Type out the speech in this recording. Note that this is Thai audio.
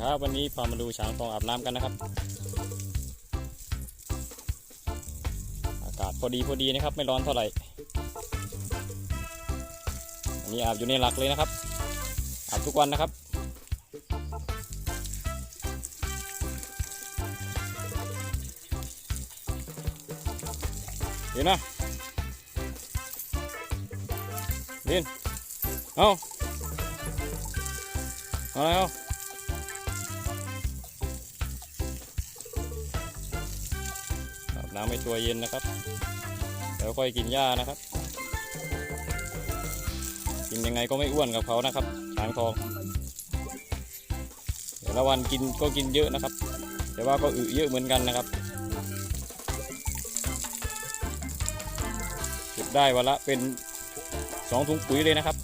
ครับ วันนี้พามาดูช้างทองอาบน้ำกันนะครับ อากาศพอดีพอดีนะครับ ไม่ร้อนเท่าไหร่อันนี้อาบอยู่ในหลักเลยนะครับ อาบทุกวันนะครับเดี๋ยวนะเดินเอาเอาอะไรเอา น้ำให้ตัวเย็นนะครับ แล้วค่อยกินหญ้านะครับ กินยังไงก็ไม่อ้วนกับเขานะครับช้างทองแต่ละวันกินก็กินเยอะนะครับ แต่ว่าก็อึเยอะเหมือนกันนะครับเก็บได้วันละเป็นสองถุงปุ๋ยเลยนะครับ